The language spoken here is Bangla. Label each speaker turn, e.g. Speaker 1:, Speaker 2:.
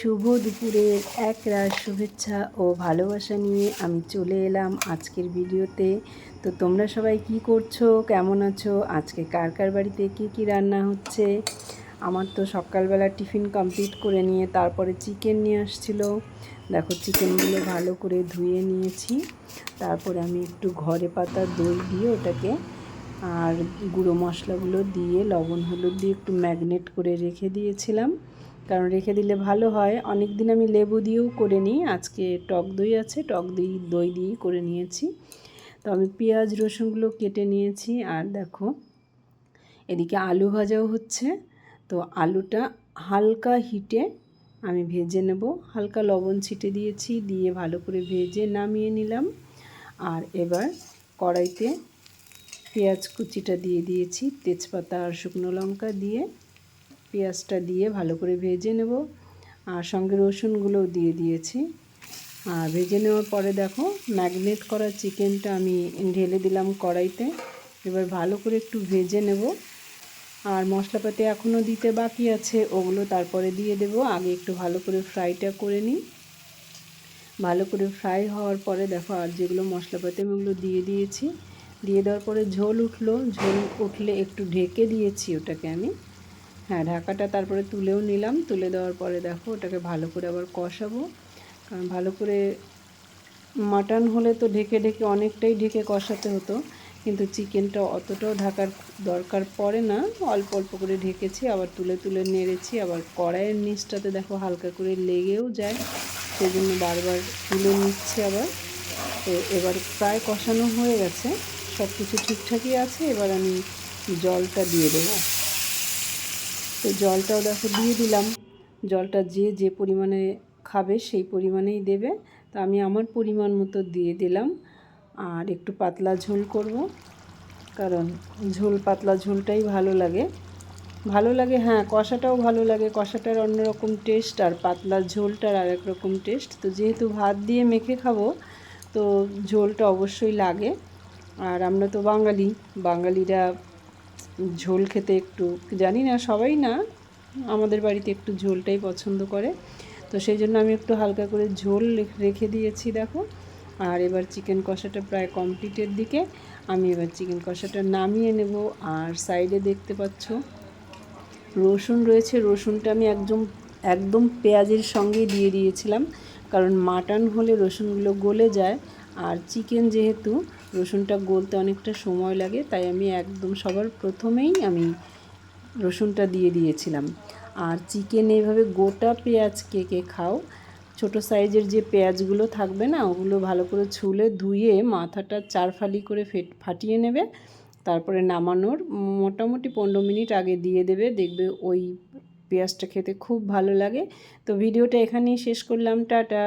Speaker 1: শুভ দুপুরের এক রাত শুভেচ্ছা ও ভালোবাসা নিয়ে আমি চলে এলাম আজকের ভিডিওতে। তো তোমরা সবাই কি করছ? কেমন আছো? আজকে কার কার বাড়িতে কী কী রান্না হচ্ছে? আমার তো সকালবেলা টিফিন কমপ্লিট করে নিয়ে তারপরে চিকেন নিয়ে আসছিল। দেখো চিকেনগুলো ভালো করে ধুয়ে নিয়েছি। তারপরে আমি একটু ঘরে পাতা দই দিয়ে ওটাকে আর গুঁড়ো মশলাগুলো দিয়ে লবণ হলুদ দিয়ে একটু ম্যাগনেট করে রেখে দিয়েছিলাম। কারণ রেখে দিলে ভালো হয়। অনেক দিন আমি লেবু দিয়েও করে নিই। আজকে টক দই আছে, টক দই দই দিয়েই করে নিয়েছি। তো আমি পেঁয়াজ, রসুনগুলো কেটে নিয়েছি। আর দেখো, এদিকে আলু ভাজাও হচ্ছে। তো আলুটা হালকা হিটে আমি ভেজে নেব। হালকা লবণ ছিটে দিয়েছি, দিয়ে ভালো করে ভেজে নামিয়ে নিলাম। আর এবার কড়াইতে পেঁয়াজ কুচিটা দিয়ে দিয়েছি, তেজপাতা আর শুকনো লঙ্কা দিয়ে। পেঁয়াজটা দিয়ে ভালো করে ভেজে নেব। আর সঙ্গে রসুনগুলোও দিয়ে দিয়েছি। আর ভেজে নেওয়ার পরে দেখো, ম্যাগনেট করা চিকেনটা আমি ঢেলে দিলাম কড়াইতে। এবার ভালো করে একটু ভেজে নেব। আর মশলাপাতি এখনও দিতে বাকি আছে, ওগুলো তারপরে দিয়ে দেব। আগে একটু ভালো করে ফ্রাইটা করে নিই। ভালো করে ফ্রাই হওয়ার পরে দেখো, আর যেগুলো মশলাপাতি আমি ওগুলো দিয়ে দিয়েছি। দিয়ে দেওয়ার পরে ঝোল উঠল। ঝোল উঠলে একটু ঢেকে দিয়েছি ওটাকে আমি। হ্যাঁ ঢাকাটা তারপরে তুলেও নিলাম। তুলে দেওয়ার পরে দেখো, ওটাকে ভালো করে আবার কষাবো। কারণ ভালো করে মাটন হলে তো ঢেকে ঢেকে অনেকটাই ঢেকে কষাতে হতো। কিন্তু চিকেনটা অতটাও ঢাকার দরকার পড়ে না। অল্প অল্প করে ঢেকেছি, আবার তুলে তুলে নেড়েছি। আবার কড়াইয়ের নিচটাতে দেখো হালকা করে লেগেও যায়। সেই জন্য বারবার তুলে নিচ্ছি আবার। তো এবার প্রায় কষানো হয়ে গেছে। সব কিছু ঠিকঠাকই আছে। এবার আমি জলটা দিয়ে দেবো। তো জলটাও দেখো দিয়ে দিলাম। জলটা যে যে পরিমাণে খাবে সেই পরিমাণেই দেবে। তো আমি আমার পরিমাণ মতো দিয়ে দিলাম। আর একটু পাতলা ঝোল করব, কারণ ঝোল, পাতলা ঝোলটাই ভালো লাগে। ভালো লাগে হ্যাঁ কষাটাও ভালো লাগে। কষাটার অন্যরকম টেস্ট আর পাতলা ঝোলটার আরেক রকম টেস্ট তো যেহেতু ভাত দিয়ে মেখে খাব, তো ঝোলটা অবশ্যই লাগে। আর আমরা তো বাঙালি, বাঙালিরা ঝোল খেতে একটু, জানি না, সবাই না, আমাদের বাড়িতে একটু ঝোলটাই পছন্দ করে। তো সেই জন্য আমি একটু হালকা করে ঝোল রেখে দিয়েছি, দেখো। আর এবার চিকেন কষাটা প্রায় কমপ্লিটের দিকে, আমি এবার চিকেন কষাটা নামিয়ে নেব। আর সাইডে দেখতে পাচ্ছ, রসুন রয়েছে। রসুনটা আমি একদম একদম পেঁয়াজের সঙ্গেই দিয়ে দিয়েছিলাম। কারণ মাটন হলে রসুনগুলো গলে যায়। আর চিকেন যেহেতু রসুনটা গলতে অনেকটা সময় লাগে, তাই আমি একদম সবার প্রথমেই আমি রসুনটা দিয়ে দিয়েছিলাম। আর চিকেন এইভাবে গোটা পেঁয়াজ কে কে খাও, ছোট সাইজের যে পেঁয়াজগুলো থাকবে না, ওগুলো ভালো করে ছুলে ধুয়ে মাথাটা চার ফালি করে ফেট, ফাটিয়ে নেবে, তারপরে নামানোর মোটামুটি পনেরো মিনিট আগে দিয়ে দেবে, দেখবে ওই পেঁয়াজটা খেতে খুব ভালো লাগে। তো ভিডিওটা এখানেই শেষ করলাম, টাটা!